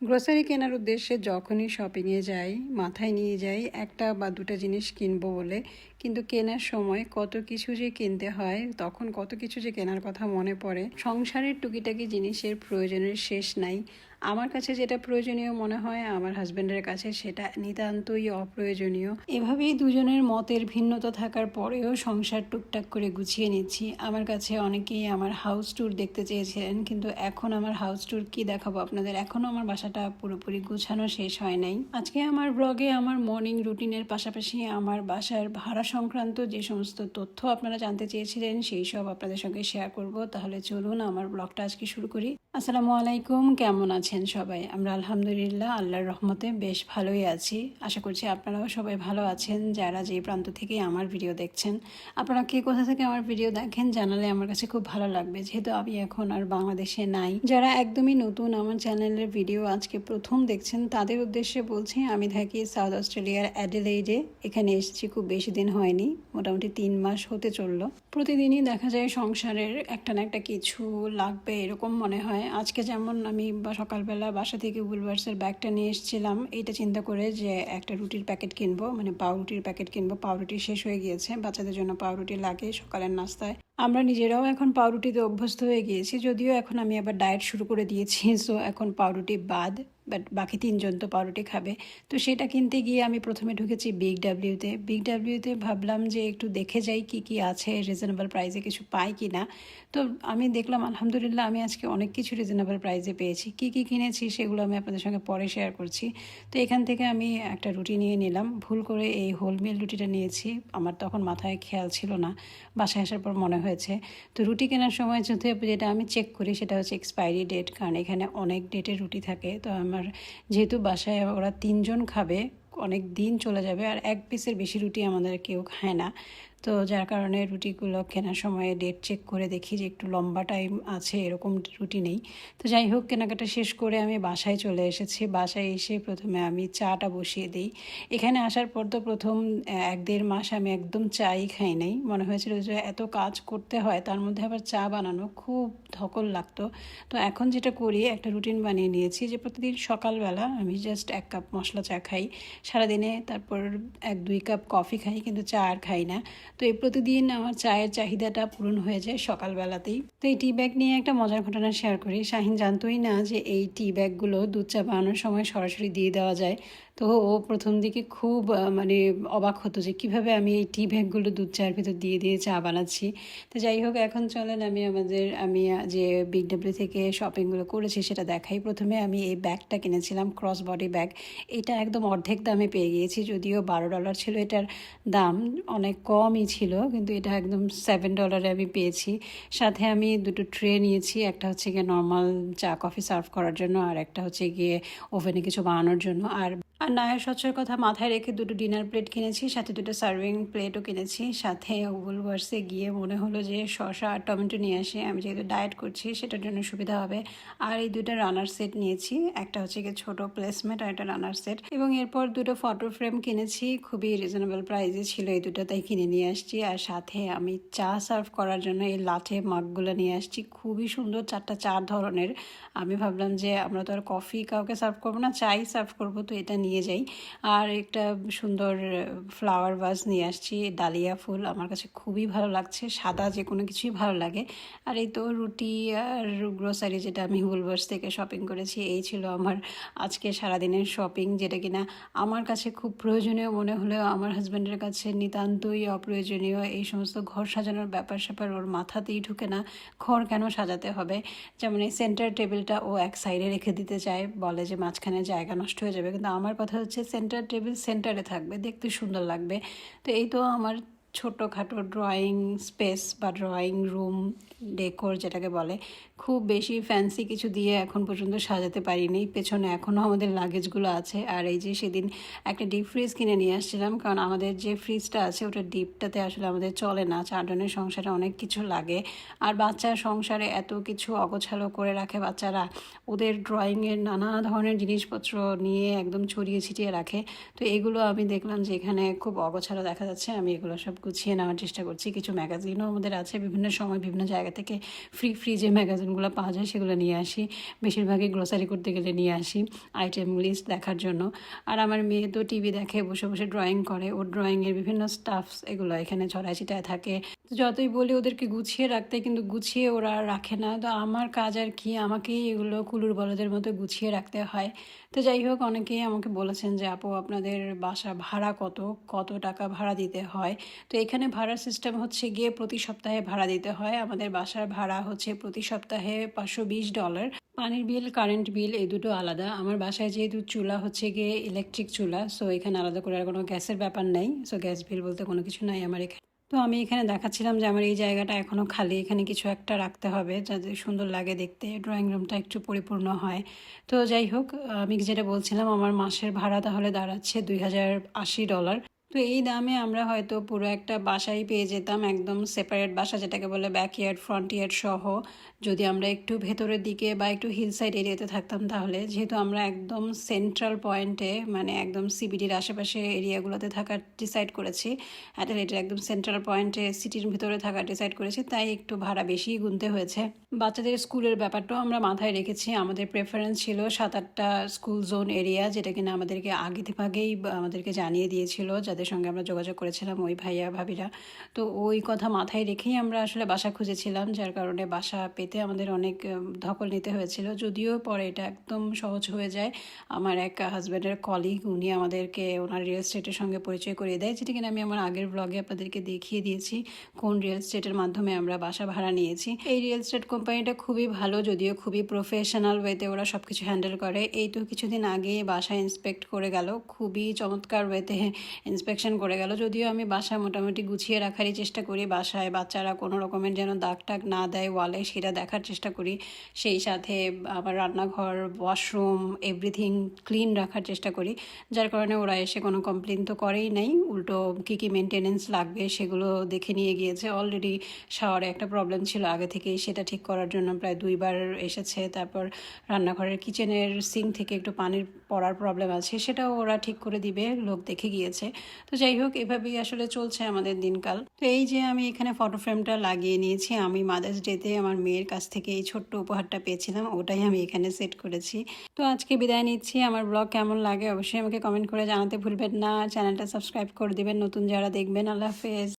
Grocery কেনার উদ্দেশ্যে যখনই শপিংয়ে যাই, মাথায় নিয়ে যাই, একটা বা দুটা জিনিস কিনবো বলে, কিন্তু কেনার সময় কত কিছু যে কিনতে হয়, তখন কত কিছু যে কেনার কথা মনে পড়ে, সংসারের টুকিটাকি জিনিসের প্রয়োজনের শেষ নাই। আমার কাছে যেটা প্রয়োজনীয় মনে হয়, আমার হাজব্যান্ডের কাছে সেটা নিতান্তই অপ্রয়োজনীয়। এভাবেই দুজনের মতের ভিন্নতা থাকার পরেও সংসার টুকটাক করে গুছিয়ে নিচ্ছি। আমার কাছে অনেকেই আমার হাউস ট্যুর দেখতে চেয়েছিলেন, কিন্তু এখন আমার হাউস ট্যুর কি দেখাবো আপনাদের? এখনও আমার বাসাটা পুরোপুরি গুছানো শেষ হয় নাই। আজকে আমার ব্লগে আমার মর্নিং রুটিনের পাশাপাশি আমার বাসার ভাড়া সংক্রান্ত যে সমস্ত তথ্য আপনারা জানতে চেয়েছিলেন, সেই সব আপনাদের সঙ্গে শেয়ার করব। তাহলে চলুন আমার ব্লগটা আজকে শুরু করি। আসসালামু আলাইকুম, কেমন আছেন? সবাই। আমরা আলহামদুলিল্লাহ আল্লাহর রহমতে বেশ ভালোই আছি। আশা করছি আপনারাও সবাই ভালো আছেন, যারা যে প্রান্ত থেকে আমার ভিডিও দেখছেন। আপনারা কে কোথা থেকে আমার ভিডিও দেখেন জানালে আমার কাছে খুব ভালো লাগবে। যেহেতু আমি এখন আর বাংলাদেশে নাই, যারা একদমই নতুন আমার চ্যানেলের ভিডিও আজকে প্রথম দেখছেন, তাদের উদ্দেশ্যে বলছি, আমি থাকি সাউথ অস্ট্রেলিয়ার অ্যাডিলেইডে। এখানে এসেছি খুব বেশি দিন হয়নি, মোটামুটি তিন মাস হতে চলল। প্রতিদিনই দেখা যায় সংসারের একটা না একটা কিছু লাগবে, এরকম মনে হয়। আজকে যেমন আমি বা সকালবেলা বাসা থেকে উলভার্সের ব্যাগটা নিয়ে এসেছিলাম। এইটা চিন্তা করে যে একটা রুটির প্যাকেট কিনবো মানে পাউরুটির প্যাকেট কিনবো। পাউরুটি শেষ হয়ে গিয়েছে, বাচ্চাদের জন্য পাউরুটি লাগে সকালের নাস্তায়। আমরা নিজেরাও এখন পাউরুটিতে অভ্যস্ত হয়ে গিয়েছি, যদিও এখন আমি আবার ডায়েট শুরু করে দিয়েছি সো এখন পাউরুটি বাদ। বাট বাকি তিনজন তো পাউরুটি খাবে। তো সেটা কিনতে গিয়ে আমি প্রথমে ঢুকেছি বিগ ডাব্লিউতে বিগ ডাব্লিউতে ভাবলাম যে একটু দেখে যাই কি কি আছে রিজনেবল প্রাইসে কিছু পাই কি না তো আমি দেখলাম, আলহামদুলিল্লাহ, আমি আজকে অনেক কিছু রিজনেবল প্রাইসে পেয়েছি। কি কি কিনেছি সেগুলো আমি আপনাদের সঙ্গে পরে শেয়ার করছি। তো এখান থেকে আমি একটা রুটি নিয়ে নিলাম। ভুল করে এই হোলমিল রুটিটা নিয়েছি। আমার তখন মাথায় খেয়াল ছিল না। বাসায় আসার পর মনে হয়েছে। তো রুটি কেনার সময় যদি যেটা আমি চেক করি সেটা হচ্ছে এক্সপায়ারি ডেট কারণ এখানে অনেক ডেটের রুটি থাকে। তো আমার যেহেতু বাসায় ওরা তিনজন খাবে, অনেক দিন চলে যাবে, আর এক পিসের বেশি রুটি আমাদের কেউ খায় না। তো যার কারণে রুটিগুলো কেনার সময় ডেট চেক করে দেখি যে একটু লম্বা টাইম আছে, এরকম রুটি নেই। তো যাই হোক, কেনাকাটা শেষ করে আমি বাসায় চলে এসেছি। বাসায় এসে প্রথমে আমি চাটা বসিয়ে দিই। এখানে আসার পর তো প্রথম এক দেড় মাস আমি একদম চাই খাই নাই। মনে হয়েছিল যে এত কাজ করতে হয়, তার মধ্যে আবার চা বানানো খুব ধকল লাগতো। তো এখন যেটা করি, একটা রুটিন বানিয়ে নিয়েছি যে প্রতিদিন সকালবেলা আমি জাস্ট এক কাপ মশলা চা খাই। সারাদিনে তারপর এক দুই কাপ কফি খাই, কিন্তু চা আর খাই না। তো এই প্রতিদিন আমার চায়ের চাহিদাটা পূরণ হয়ে যায় সকালবেলাতেই। তো এই টি ব্যাগ নিয়ে একটা মজার ঘটনা শেয়ার করি। শাহিন জানতোই না যে এই টি ব্যাগগুলো দুধ চা বানানোর সময় সরাসরি দিয়ে দেওয়া যায়। তো ও প্রথম দিকে খুব মানে অবাক হতো যে কীভাবে আমি এই টি ব্যাগগুলো দুধ চার ভিতর দিয়ে দিয়ে চা বানাচ্ছি। তো যাই হোক, এখন চলেন আমি আমাদের, আমি যে বিগ ডাব্লিউ থেকে শপিংগুলো করেছি সেটা দেখাই। প্রথমে আমি এই ব্যাগটা কিনেছিলাম ক্রস বডি ব্যাগ এটা একদম অর্ধেক দামে পেয়ে গিয়েছি, যদিও বারো ডলার ছিল এটার দাম, অনেক কমই ছিল, কিন্তু এটা একদম সেভেন ডলারে আমি পেয়েছি। সাথে আমি দুটো ট্রে নিয়েছি, একটা হচ্ছে গিয়ে নর্মাল চা কফি সার্ভ করার জন্য, আর একটা হচ্ছে গিয়ে ওভেনে কিছু বানানোর জন্য। আর আর নায়ের স্বচ্ছর কথা মাথায় রেখে দুটো ডিনার প্লেট কিনেছি, সাথে দুটো সার্ভিং প্লেটও কিনেছি। সাথে ওগুলভার্সে গিয়ে মনে হলো যে শসা আর টমেটো নিয়ে আসি। আমি যেহেতু ডায়েট করছি, সেটার জন্য সুবিধা হবে। আর এই দুটো রানার সেট নিয়েছি। একটা হচ্ছে গিয়ে ছোটো প্লেসমেন্ট আর একটা রানার সেট এবং এরপর দুটো ফটো ফ্রেম কিনেছি। খুবই রিজনেবল প্রাইসে ছিল এই দুটো, তাই কিনে নিয়ে আসছি। আর সাথে আমি চা সার্ভ করার জন্য এই লাঠে মাগগুলো নিয়ে আসছি। খুবই সুন্দর চারটা চার ধরনের। আমি ভাবলাম যে আমরা তো আর কফি কাউকে সার্ভ করব না, চাই সার্ভ করব, তো এটা নিয়ে যাই। আর একটা সুন্দর ফ্লাওয়ার ভাস নিয়ে আসছি, ডালিয়া ফুল। আমার কাছে খুবই ভালো লাগছে, সাদা যে কোনো কিছুই ভালো লাগে। আর এই তো রুটি আর গ্রোসারি যেটা আমি হুলভার্স থেকে শপিং করেছি, এই ছিল আমার আজকে সারাদিনের শপিং যেটা কিনা আমার কাছে খুব প্রয়োজনীয় মনে হলেও আমার হাজব্যান্ডের কাছে নিতান্তই অপ্রয়োজনীয়। এই সমস্ত ঘর সাজানোর ব্যাপার স্যাপার ওর মাথাতেই ঢুকে না, ঘর কেন সাজাতে হবে? যেমন এই সেন্টার টেবিলটা ও এক সাইডে রেখে দিতে চায়, বলে যে মাঝখানে জায়গা নষ্ট হয়ে যাবে। কিন্তু আমার কথা হচ্ছে সেন্টার টেবিল সেন্টারে থাকবে দেখতে সুন্দর লাগবে। তো এই তো আমার ছোটোখাটো ড্রয়িং স্পেস বা ড্রয়িং রুম ডেকোর যেটাকে বলে, খুব বেশি ফ্যান্সি কিছু দিয়ে এখন পর্যন্ত সাজাতে পারিনি। পেছনে এখনও আমাদের লাগেজগুলো আছে। আর এই যে সেদিন একটা ডিপ ফ্রিজ কিনে নিয়ে আসছিলাম, কারণ আমাদের যে ফ্রিজটা আছে, ওটা ডিপটাতে আসলে আমাদের চলে না। চারজনের সংসারে অনেক কিছু লাগে। আর বাচ্চার সংসারে এত কিছু অগোছালো করে রাখে বাচ্চারা, ওদের ড্রয়িংয়ের নানা ধরনের জিনিসপত্র নিয়ে একদম ছড়িয়ে ছিটিয়ে রাখে। তো এগুলো আমি দেখলাম যে এখানে খুব অগোছালো দেখা যাচ্ছে। আমি এগুলো সব গুছিয়ে নেওয়ার চেষ্টা করছি। কিছু ম্যাগাজিনও আমাদের আছে, বিভিন্ন সময় বিভিন্ন জায়গা থেকে ফ্রি ফ্রি যে ম্যাগাজিনগুলো পাওয়া যায় সেগুলো নিয়ে আসি। বেশিরভাগই গ্রোসারি করতে গেলে নিয়ে আসি আইটেম লিস্ট দেখার জন্য। আর আমার মেয়ে তো টিভি দেখে, বসে বসে ড্রয়িং করে। ওর ড্রয়িংয়ের বিভিন্ন স্টাফস এগুলো এখানে ছড়ায় ছিটায় থাকে যতই বলি ওদেরকে গুছিয়ে রাখতে, কিন্তু গুছিয়ে ওরা রাখে না। তো আমার কাজ আর কি, আমাকেই এগুলো কুলুর বলদের মতো গুছিয়ে রাখতে হয়। তো যাই হোক, অনেকেই আমাকে বলেছেন যে, আপু, আপনাদের বাসা ভাড়া কত? কত টাকা ভাড়া দিতে হয়? তো এখানে ভাড়ার সিস্টেম হচ্ছে গিয়ে প্রতি সপ্তাহে ভাড়া দিতে হয়। আমাদের বাসার ভাড়া হচ্ছে প্রতি সপ্তাহে পাঁচশো বিশ ডলার পানির বিল কারেন্ট বিল এই দুটো আলাদা। আমার বাসায় যেহেতু চুলা হচ্ছে গিয়ে ইলেকট্রিক চুলা সো এখানে আলাদা করে আর কোনো গ্যাসের ব্যাপার নেই। সো গ্যাস বিল বলতে কোনো কিছু নাই আমার এখানে। তো আমি এখানে দেখাচ্ছিলাম যে আমার এই জায়গাটা এখনও খালি। এখানে কিছু একটা রাখতে হবে যাতে সুন্দর লাগে দেখতে। ড্রয়িং রুমটা একটু পরিপূর্ণ হয়। তো যাই হোক, আমি যেটা বলছিলাম, আমার মাসের ভাড়া তাহলে দাঁড়াচ্ছে দুই হাজার আশি ডলার তো এই দামে আমরা হয়তো পুরো একটা বাসাই পেয়ে যেতাম, একদম সেপারেট বাসা যেটাকে বলে ব্যাকইয়ার্ড ফ্রন্ট ইয়ার্ড সহ। যদি আমরা একটু ভেতরের দিকে বা একটু হিল সাইড এরিয়াতে থাকতাম তাহলে, যেহেতু আমরা একদম সেন্ট্রাল পয়েন্টে মানে একদম সিবিডির আশেপাশে এরিয়াগুলোতে থাকার ডিসাইড করেছি অ্যাডেলেটের একদম সেন্ট্রাল পয়েন্টে সিটির ভিতরে থাকার ডিসাইড করেছি, তাই একটু ভাড়া বেশিই গুনতে হয়েছে। বাচ্চাদের স্কুলের ব্যাপারটাও আমরা মাথায় রেখেছি, আমাদের প্রেফারেন্স ছিল সাত আটটা স্কুল জোন এরিয়া যেটা কিনা আমাদেরকে আগে ভাগেই আমাদেরকে জানিয়ে দিয়েছিল যাদের সঙ্গে আমরা যোগাযোগ করেছিলাম, ওই ভাইয়া, ভাবিরা। তো ওই কথা মাথায় রেখেই আমরা আসলে বাসা খুঁজেছিলাম, যার কারণে বাসা পেতে আমাদের অনেক ধকল নিতে হয়েছিল। যদিও পরে এটা একদম সহজ হয়ে যায়। আমার এক হাজব্যান্ডের কলিগ উনি আমাদেরকে ওনার রিয়েল স্টেটের সঙ্গে পরিচয় করিয়ে দেয়, যেটা কিনা আমি আমার আগের ব্লগে আপনাদেরকে দেখিয়ে দিয়েছি, কোন রিয়েল স্টেটের মাধ্যমে আমরা বাসা ভাড়া নিয়েছি। এই রিয়েল স্টেট কোম্পানিটা খুবই ভালো, যদিও খুবই প্রফেশনাল ওয়েতে ওরা সব কিছু হ্যান্ডেল করে। এই তো কিছুদিন আগে বাসা ইন্সপেক্ট করে গেল, খুবই চমৎকার ওয়েতে ইন্সপেকশন করে গেল। যদিও আমি বাসা মোটামুটি গুছিয়ে রাখারই চেষ্টা করি। বাসায় বাচ্চারা কোনো রকমের যেন দাগ টাগ না দেয় ওয়ালে, সেটা দেখার চেষ্টা করি। সেই সাথে আবার রান্নাঘর ওয়াশরুম এভরিথিং ক্লিন রাখার চেষ্টা করি। যার কারণে ওরা এসে কোনো কমপ্লেন তো করেই নাই। উল্টো কী কী মেনটেনেন্স লাগবে সেগুলো দেখে নিয়ে গিয়েছে। অলরেডি শাওয়ারে একটা প্রবলেম ছিল আগে থেকেই, সেটা ঠিক করার জন্য প্রায় দুইবার এসেছে। তারপর রান্নাঘরের কিচেনের সিঙ্ক থেকে একটু পানির পড়ার প্রবলেম আছে, সেটাও ওরা ঠিক করে দিবে, লোক দেখে গিয়েছে। তো যাই হোক, এভাবেই আসলে চলছে আমাদের দিনকাল। তো এই যে আমি এখানে ফটো ফ্রেমটা লাগিয়ে নিয়েছি, আমি মাদার্স ডেতে আমার মেয়ের কাছ থেকে এই ছোট্ট উপহারটা পেয়েছিলাম, ওটাই আমি এখানে সেট করেছি। তো আজকে বিদায় নিচ্ছি। আমার ব্লগ কেমন লাগে অবশ্যই আমাকে কমেন্ট করে জানাতে ভুলবেন না। চ্যানেলটা সাবস্ক্রাইব করে দেবেন, নতুন যারা দেখবেন, আল্লাহ হাফেজ।